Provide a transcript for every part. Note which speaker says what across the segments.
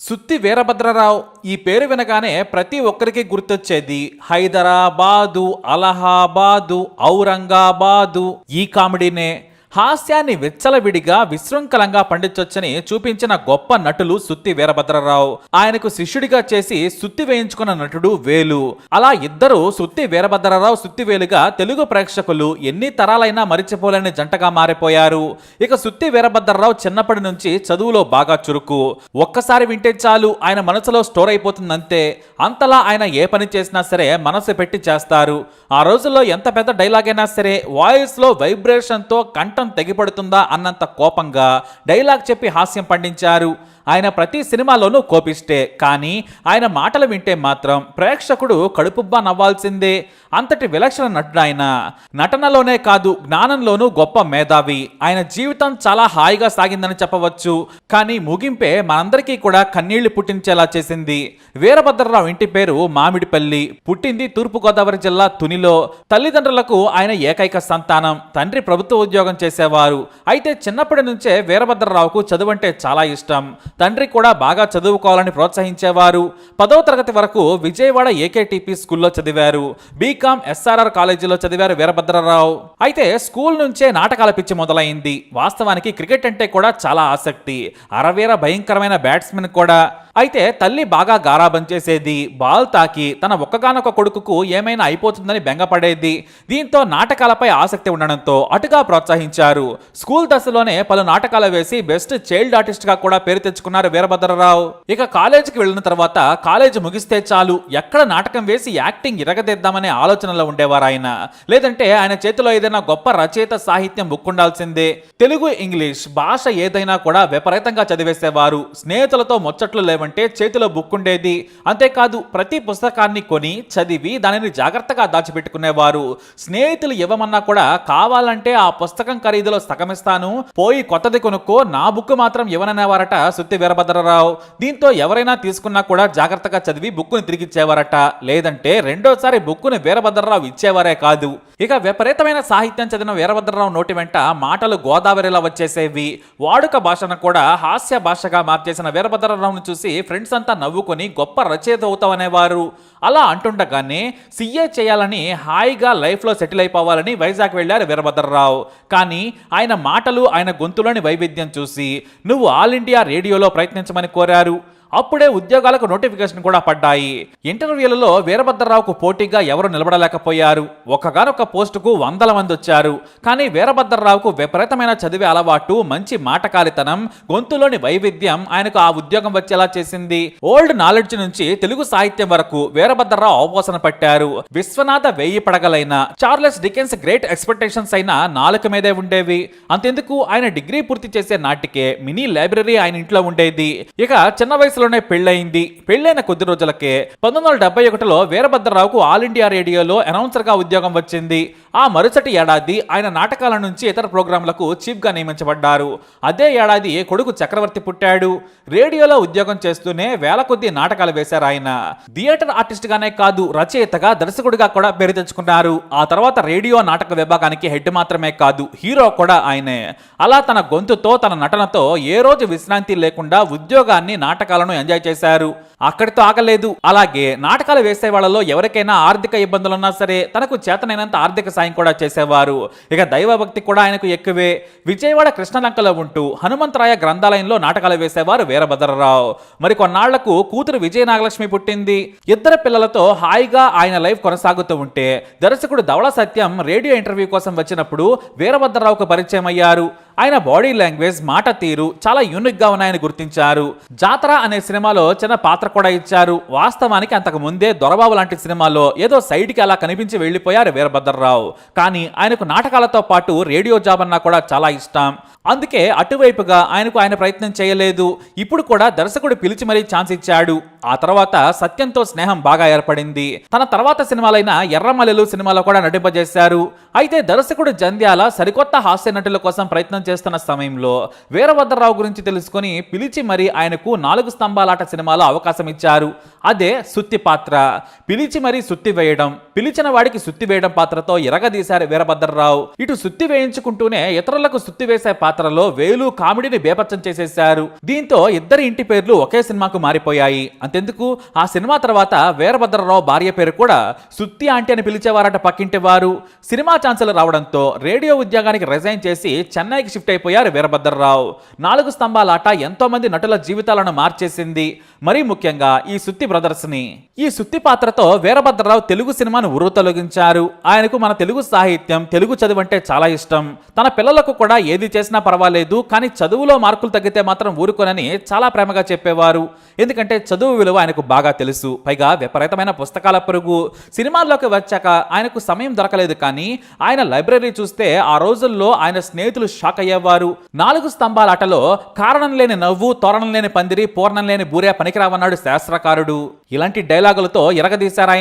Speaker 1: సుత్తి వీరభద్రరావు ఈ పేరు వినగానే ప్రతి ఒక్కరికి గుర్తొచ్చేది హైదరాబాదు అలహాబాదు ఔరంగాబాదు. ఈ కామెడీనే హాస్యాన్ని విచ్చలవిడిగా విశృంఖలంగా పండించొచ్చని చూపించిన గొప్ప నటులు సుత్తి వీరభద్రరావు. ఆయనకు శిష్యుడిగా చేసి సుత్తి వేయించుకున్న నటుడు వేలు. అలా ఇద్దరు సుత్తి వీరభద్రరావు సుత్తి వేలుగా తెలుగు ప్రేక్షకులు ఎన్ని తరాలైనా మరిచిపోలేని జంటగా మారిపోయారు. ఇక సుత్తి వీరభద్రరావు చిన్నప్పటి నుంచి చదువులో బాగా చురుకు. ఒక్కసారి వింటే చాలు ఆయన మనసులో స్టోర్ అయిపోతుందంతే. అంతలా ఆయన ఏ పని చేసినా సరే మనసు పెట్టి చేస్తారు. ఆ రోజుల్లో ఎంత పెద్ద డైలాగ్ అయినా సరే వాయిస్లో వైబ్రేషన్తో కంఠం తెగిపడుతుందా అన్నంత కోపంగా డైలాగ్ చెప్పి హాస్యం పండించారు. ఆయన ప్రతి సినిమాలోనూ కోపిష్టే కానీ ఆయన మాటలు వింటే మాత్రం ప్రేక్షకుడు కడుపుబ్బా నవ్వాల్సిందే. అంతటి విలక్షణ నటుడు ఆయన. నటనలోనే కాదు జ్ఞానంలోనూ గొప్ప మేధావి. ఆయన జీవితం చాలా హాయిగా సాగిందని చెప్పవచ్చు. కానీ ముగింపే మనందరికీ కూడా కన్నీళ్ళు పుట్టించేలా చేసింది. వీరభద్రరావు ఇంటి పేరు మామిడిపల్లి. పుట్టింది తూర్పుగోదావరి జిల్లా తునిలో. తల్లిదండ్రులకు ఆయన ఏకైక సంతానం. తండ్రి ప్రభుత్వ ఉద్యోగం చేసేవారు. అయితే చిన్నప్పటి నుంచే వీరభద్రరావుకు చదువంటే చాలా ఇష్టం. తండ్రి కూడా బాగా చదువుకోవాలని ప్రోత్సహించేవారు. పదవ తరగతి వరకు విజయవాడ ఏకేటీపీ స్కూల్లో చదివారు. బీకామ్ ఎస్ఆర్ఆర్ కాలేజీలో చదివారు వీరభద్రరావు. అయితే స్కూల్ నుంచే నాటకాల పిచ్చి మొదలైంది. వాస్తవానికి క్రికెట్ అంటే కూడా చాలా ఆసక్తి. అరవీర భయంకరమైన బ్యాట్స్మెన్ కూడా. అయితే తల్లి బాగా గారాబం చేసేది బాల్ తాకి తన ఒక్కగానొక్క కొడుకుకు ఏమైనా అయిపోతుందని బెంగపడేది దీంతో నాటకాలపై ఆసక్తి ఉండడంతో అటుగా ప్రోత్సహించారు. స్కూల్ దశలోనే పలు నాటకాలు వేసి బెస్ట్ చైల్డ్ ఆర్టిస్ట్గా కూడా పేరు తెచ్చుకున్నారు వీరభద్రరావు. ఇక కాలేజీకి వెళ్ళిన తర్వాత కాలేజీ ముగిస్తే చాలు. ఎక్కడ నాటకం వేసి యాక్టింగ్ ఇరగదిద్దామనే ఆలోచనలో ఉండేవారు ఆయన. లేదంటే ఆయన చేతిలో ఏదైనా గొప్ప రచయిత సాహిత్యం బుక్కుండాల్సిందే తెలుగు ఇంగ్లీష్ భాష ఏదైనా కూడా విపరీతంగా చదివేసేవారు. స్నేహితులతో ముచ్చట్లు లేవంటే చేతిలో బుక్ ఉండేది. అంతేకాదు ప్రతి పుస్తకాన్ని కొని చదివి దానిని జాగ్రత్తగా దాచిపెట్టుకునేవారు. స్నేహితులు ఇవ్వమన్నా కూడా కావాలంటే ఆ పుస్తకం ఖరీదులో సగమిస్తాను. పోయి కొత్తది కొనుక్కో నా బుక్ మాత్రం ఇవ్వననేవారట సుత్తి వీరభద్రరావు. దీంతో ఎవరైనా తీసుకున్నా కూడా జాగ్రత్తగా చదివి బుక్కుని తిరిగిచ్చేవారట. లేదంటే రెండోసారి బుక్కుని వీరభద్రరావు ఇచ్చేవారే కాదు. ఇక విపరీతమైన సాహిత్యం చదివిన వీరభద్రరావు నోటి వెంట మాటలు గోదావరిలా వచ్చేసేవి. వాడుక భాషను కూడా హాస్య భాషగా మార్చేసిన వీరభద్రరావును చూసి ఫ్రెండ్స్ అంతా నవ్వుకొని గొప్ప రచయిత అవుతామనేవారు అలా అంటుండగానే సీఏ చేయాలని హాయిగా లైఫ్లో సెటిల్ అయిపోవాలని వైజాగ్ వెళ్ళారు వీరభద్రరావు. కానీ ఆయన మాటలు ఆయన గొంతులోని వైవిధ్యం చూసి నువ్వు ఆల్ ఇండియా రేడియోలో ప్రయత్నించమని కోరారు. అప్పుడే ఉద్యోగాలకు నోటిఫికేషన్ కూడా పడ్డాయి. ఇంటర్వ్యూలలో వీరభద్రరావుకు పోటీగా ఎవరు నిలబడలేకపోయారు. ఒకగానొక పోస్టుకు వందల మంది వచ్చారు. కానీ వీరభద్రరావుకు విపరీతమైన చదివే అలవాటు మంచి మాటకాలితనం గొంతులోని వైవిధ్యం ఆయనకు ఆ ఉద్యోగం వచ్చేలా చేసింది. ఓల్డ్ నాలెడ్జ్ నుంచి తెలుగు సాహిత్యం వరకు వీరభద్రరావు అవపోసన పట్టారు. విశ్వనాథ వెయ్యి పడగలైన చార్లెస్ డికెన్స్ గ్రేట్ ఎక్స్పెక్టేషన్స్ అయిన నాలుక మీదే ఉండేవి. అంతెందుకు? ఆయన డిగ్రీ పూర్తి చేసే నాటికే మినీ లైబ్రరీ ఆయన ఇంట్లో ఉండేది. ఇక చిన్న వయసు వయసులోనే పెళ్ళయింది. పెళ్ళైన కొద్ది రోజులకే పంతొమ్మిది వందల డెబ్బై ఒకటిలో వీరభద్రరావుకు ఆల్ ఇండియా రేడియోలో అనౌన్సర్గా ఉద్యోగం వచ్చింది. ఆ మరుసటి ఏడాది ఆయన నాటకాల నుంచి ఇతర ప్రోగ్రాంలకు చీఫ్గా నియమించబడ్డారు. అదే ఏడాది కొడుకు చక్రవర్తి పుట్టాడు. రేడియోలో ఉద్యోగం చేస్తూనే వేల కొద్ది నాటకాలు వేశారు ఆయన. థియేటర్ ఆర్టిస్ట్ గానే కాదు రచయితగా దర్శకుడిగా కూడా పేరు తెచ్చుకున్నారు. ఆ తర్వాత రేడియో నాటక విభాగానికి హెడ్ మాత్రమే కాదు హీరో కూడా ఆయనే. అలా తన గొంతుతో తన నటనతో ఏ రోజు విశ్రాంతి లేకుండా ఉద్యోగాన్ని నాటకాలను ఎంజాయ్ చేశారు. అక్కడితో ఆగలేదు. అలాగే నాటకాలు వేసే వాళ్ళలో ఎవరికైనా ఆర్థిక ఇబ్బందులున్నా సరే తనకు చేతనైనంత ఆర్థిక సాయం కూడా చేసేవారు. ఇక దైవభక్తి కూడా ఆయనకు ఎక్కువే. విజయవాడ కృష్ణలంకలో ఉంటూ హనుమంతరాయ గ్రంథాలయంలో నాటకాలు వేసేవారు వీరభద్రరావు. మరి కొన్నాళ్ళకు కూతురు విజయ నాగలక్ష్మి పుట్టింది. ఇద్దరు పిల్లలతో హాయిగా ఆయన లైఫ్ కొనసాగుతూ ఉంటే దర్శకుడు ధవళ సత్యం రేడియో ఇంటర్వ్యూ కోసం వచ్చినప్పుడు వీరభద్రరావుకు పరిచయం అయ్యారు ఆయన బాడీ లాంగ్వేజ్ మాట తీరు చాలా యూనిక్గా ఉన్నాయని గుర్తించారు. జాతర అనే సినిమాలో చిన్న పాత్ర కూడా ఇచ్చారు. వాస్తవానికి అంతకు ముందే దొరబాబు లాంటి సినిమాలో ఏదో సైడ్కి అలా కనిపించి వెళ్ళిపోయారు వీరభద్రరావు. కానీ ఆయనకు నాటకాలతో పాటు రేడియో జాబ్ అన్నా కూడా చాలా ఇష్టం. అందుకే అటువైపుగా ఆయనకు ఆయన ప్రయత్నం చేయలేదు. ఇప్పుడు కూడా దర్శకుడు పిలిచి మరీ ఛాన్స్ ఇచ్చాడు. ఆ తర్వాత సత్యంతో స్నేహం బాగా ఏర్పడింది. తన తర్వాత సినిమాలైన ఎర్రమల్లెలు సినిమాలో కూడా నటింపజేశారు. అయితే దర్శకుడు జంధ్యాల సరికొత్త హాస్య నటుల కోసం ప్రయత్నం చేస్తున్న సమయంలో వీరభద్రరావు గురించి తెలుసుకొని పిలిచి మరీ ఆయనకు నాలుగు స్తంభాలాట సినిమాలో అవకాశం ఇచ్చారు. అదే సుత్తి పాత్ర. పిలిచి మరీ సుత్తి వేయడం. పిలిచిన వాడికి సుత్తి వేయడం పాత్రతో ఎరగదీశారు వీరభద్రరావు. ఇటు సుత్తి వేయించుకుంటూనే ఇతరులకు సుత్తి వేసే పాత్రలో వేలు కామెడీని బేపచ్చం చేసేశారు. దీంతో ఇద్దరి ఇంటి పేర్లు ఒకే సినిమాకు మారిపోయాయి. అంతెందుకు? ఆ సినిమా తర్వాత వీరభద్రరావు భార్య పేరు కూడా సుత్తి ఆంటీ అని పిలిచేవారట పక్కింటి వారు. సినిమా ఛాన్సులు రావడంతో రేడియో ఉద్యోగానికి రిజైన్ చేసి చెన్నైకి షిఫ్ట్ అయిపోయారు వీరభద్రరావు. నాలుగు స్తంభాల ఆట ఎంతో మంది నటుల జీవితాలను మార్చేసింది. మరీ ముఖ్యంగా ఈ సుత్తి బ్రదర్స్ని. ఈ సుత్తి పాత్రతో వీరభద్రరావు తెలుగు సినిమాను ఉరువు తొలగించారు ఆయనకు మన తెలుగు సాహిత్యం తెలుగు చదువు అంటే చాలా ఇష్టం. తన పిల్లలకు కూడా ఏది చేసినా పర్వాలేదు కానీ చదువులో మార్కులు తగ్గితే మాత్రం ఊరుకోనని చాలా ప్రేమగా చెప్పేవారు. ఎందుకంటే చదువు విలువ ఆయనకు బాగా తెలుసు. పైగా విపరీతమైన పుస్తకాల పరుగు. సినిమాల్లోకి వచ్చాక ఆయనకు సమయం దొరకలేదు కానీ ఆయన లైబ్రరీ చూస్తే ఆ రోజుల్లో ఆయన స్నేహితులు షాక్ అయ్యేవారు. నాలుగు స్తంభాల ఆటలో కారణం లేని నవ్వు తోరణం లేని పందిరి పూర్ణం లేని బూరే పనికిరావన్నాడు శాస్త్రకారుడు. lalu ఇలాంటి డైలాగులతో ఎరగదీశారు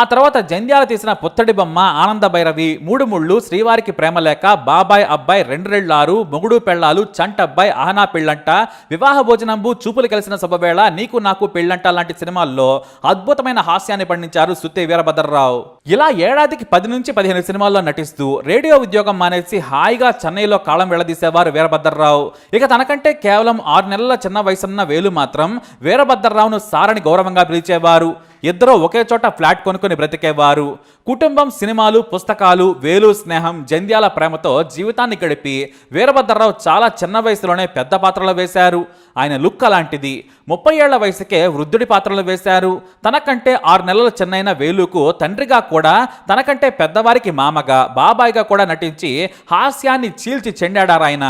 Speaker 1: ఆ తర్వాత జంధ్యాల తీసిన పుత్తడి బొమ్మ ఆనంద భైరవి మూడు ముళ్ళు శ్రీవారికి ప్రేమ లేక బాబాయ్ అబ్బాయి రెండు రెళ్ళారు మొగుడు పెళ్ళాలు చంటబ్బాయి ఆహనా పెళ్ళంట వివాహ భోజనంబు చూపులు కలిసిన శుభవేళ నీకు నాకు పెళ్ళంట లాంటి సినిమాల్లో అద్భుతమైన హాస్యాన్ని పండించారు సుత్తి వీరభద్రరావు. ఇలా ఏడాదికి పది నుంచి పదిహేను సినిమాల్లో నటిస్తూ రేడియో ఉద్యోగం మానేసి హాయిగా చెన్నైలో కాలం వెళ్ళదీసేవారు వీరభద్రరావు. ఇక తనకంటే కేవలం ఆరు నెలల చిన్న వయసున్న వేలు మాత్రం వీరభద్రరావును సారని గౌరవంగా పిలిచేవారు ఇద్దరూ ఒకే చోట ఫ్లాట్ కొనుక్కొని బ్రతికేవారు. కుటుంబం సినిమాలు పుస్తకాలు వేలు స్నేహం జంధ్యాల ప్రేమతో జీవితాన్ని గడిపి వీరభద్రరావు చాలా చిన్న వయసులోనే పెద్ద పాత్రలు వేశారు. ఆయన లుక్ అలాంటిది. ముప్పై ఏళ్ళ వయసుకే వృద్ధుడి పాత్రలు వేశారు. తనకంటే ఆరు నెలల చిన్నైన వేలుకు తండ్రిగా కూడా తనకంటే పెద్దవారికి మామగా బాబాయిగా కూడా నటించి హాస్యాన్ని చీల్చి చెండాడారాయన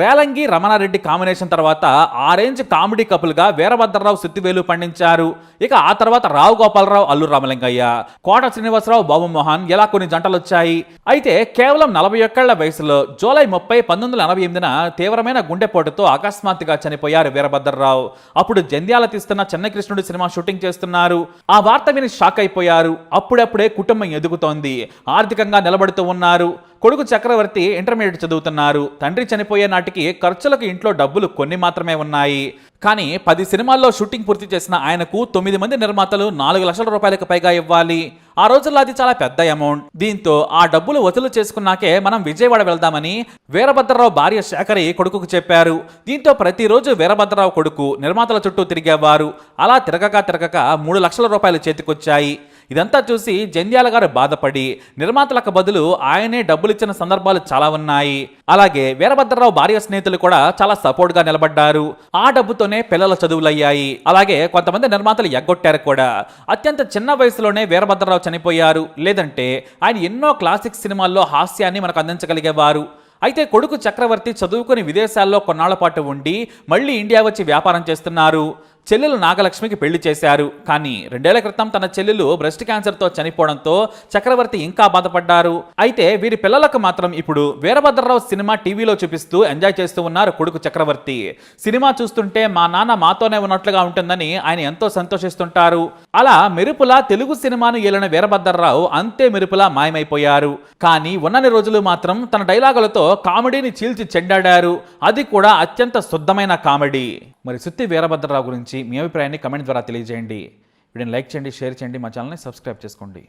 Speaker 1: రేలంగి రమణారెడ్డి కాంబినేషన్ తర్వాత ఆ రేంజ్ కామెడీ కపుల్గా వీరభద్రరావు సుత్తివేలు పండించారు. ఇక ఆ తర్వాత రావు గోపాలరావు అల్లు రామలింగయ్య కోట శ్రీనివాసరావు బాబుమోహన్ ఎలా కొన్ని జంటలు వచ్చాయి అయితే కేవలం నలభై ఒక్కేళ్ళ వయసులో జూలై ముప్పై పంతొమ్మిది వందల ఎనభై ఎనిమిదిన తీవ్రమైన గుండెపోటుతో అకస్మాత్తుగా చనిపోయారు వీరభద్రరావు. అప్పుడు జంధ్యాల తీస్తున్న చెన్నకృష్ణుడు సినిమా షూటింగ్ చేస్తున్నారు. ఆ వార్త విని షాక్ అయిపోయారు. అప్పుడప్పుడే కుటుంబం ఎదుగుతోంది. ఆర్థికంగా నిలబడుతూ ఉన్నారు. కొడుకు చక్రవర్తి ఇంటర్మీడియట్ చదువుతున్నారు. తండ్రి చనిపోయే నాటికి ఖర్చులకు ఇంట్లో డబ్బులు కొన్ని మాత్రమే ఉన్నాయి. కానీ పది సినిమాల్లో షూటింగ్ పూర్తి చేసిన ఆయనకు తొమ్మిది మంది నిర్మాతలు నాలుగు లక్షల రూపాయలకు పైగా ఇవ్వాలి. ఆ రోజుల్లో అది చాలా పెద్ద అమౌంట్ దీంతో ఆ డబ్బులు వసూలు చేసుకున్నాకే మనం విజయవాడ వెళ్దామని వీరభద్రరావు భార్య శేఖరి కొడుకుకు చెప్పారు. దీంతో ప్రతిరోజు వీరభద్రరావు కొడుకు నిర్మాతల చుట్టూ తిరిగేవారు. అలా తిరగక తిరగక మూడు లక్షల రూపాయలు చేతికొచ్చాయి. ఇదంతా చూసి జంధ్యాల గారు బాధపడి నిర్మాతలకు బదులు ఆయనే డబ్బులు ఇచ్చిన సందర్భాలు చాలా ఉన్నాయి. అలాగే వీరభద్రరావు భార్య స్నేహితులు కూడా చాలా సపోర్ట్గా నిలబడ్డారు. ఆ డబ్బుతోనే పిల్లల చదువులయ్యాయి. అలాగే కొంతమంది నిర్మాతలు ఎగ్గొట్టారు కూడా. అత్యంత చిన్న వయసులోనే వీరభద్రరావు చనిపోయారు. లేదంటే ఆయన ఎన్నో క్లాసిక్ సినిమాల్లో హాస్యాన్ని మనకు అందించగలిగేవారు. అయితే కొడుకు చక్రవర్తి చదువుకుని విదేశాల్లో కొన్నాళ్ళ పాటు ఉండి మళ్ళీ ఇండియా వచ్చి వ్యాపారం చేస్తున్నారు. చెల్లెలు నాగలక్ష్మికి పెళ్ళి చేశారు. కానీ రెండేళ్ళ క్రితం తన చెల్లెలు బ్రెస్ట్ క్యాన్సర్తో చనిపోవడంతో చక్రవర్తి ఇంకా బాధపడ్డారు. అయితే వీరి పిల్లలకు మాత్రం ఇప్పుడు వీరభద్రరావు సినిమా టీవీలో చూపిస్తూ ఎంజాయ్ చేస్తూ ఉన్నారు కొడుకు చక్రవర్తి. సినిమా చూస్తుంటే మా నాన్న మాతోనే ఉన్నట్లుగా ఉంటుందని ఆయన ఎంతో సంతోషిస్తుంటారు. అలా మెరుపులా తెలుగు సినిమాను ఏలిన వీరభద్రరావు అంతే మెరుపులా మాయమైపోయారు. కానీ ఉన్నన్ని రోజులు మాత్రం తన డైలాగులతో కామెడీని చీల్చి చెండాడారు. అది కూడా అత్యంత శుద్ధమైన కామెడీ. మరి సుత్తి వీరభద్రరావు గురించి మీ అభిప్రాయాన్ని కమెంట్ ద్వారా తెలియజేయండి. వీడియోని లైక్ చేయండి షేర్ చేయండి మా ఛానల్ని సబ్స్క్రైబ్ చేసుకోండి.